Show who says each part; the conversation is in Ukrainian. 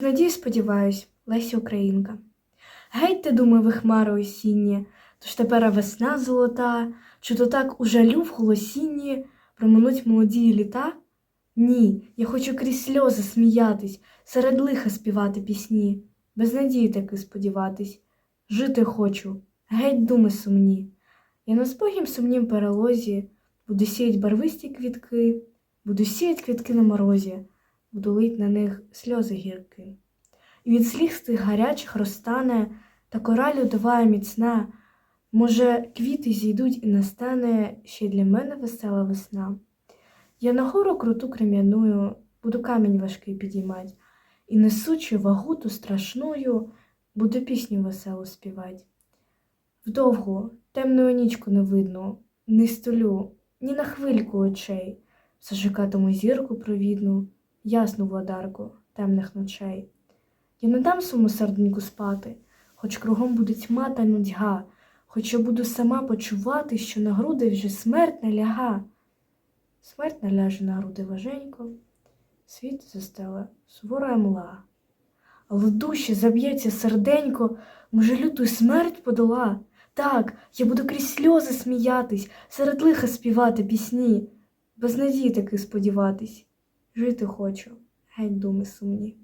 Speaker 1: Надію, сподіваюсь, Леся Українка. Геть ти, думаю, хмари осінні, тож тепер весна золота, чи то так у жалю в голосінні проминуть молоді літа? Ні, я хочу крізь сльози сміятись, серед лиха співати пісні, без надії таки сподіватись. Жити хочу, геть думи сумні. Я на спогім сумнім перелозі буду сіять барвисті квітки, буду сіять квітки на морозі, буду лить на них сльози гірки. І від сліз тих гарячих розтане, та кора льодова і міцна. Може, квіти зійдуть і настане ще для мене весела весна. Я на гору круту крем'яною буду камінь важкий підіймать, і несучи вагу ту страшною, буду пісню веселу співать. Вдовгу, темною нічку не видно, не столю, ні на хвильку очей, зажигатиму зірку провідну, ясну владарку темних ночей. Я не дам своєму серденьку спати, хоч кругом буде тьма та нудьга, хоч я буду сама почувати, що на груди вже смерть наляга. Смерть наляже на груди важенько, світ застела сувора мла. Але душі заб'ється серденько, може, люту смерть подола. Так, я буду крізь сльози сміятись, серед лиха співати пісні, без надії таки сподіватись. Жити хочу, геть думи сумні.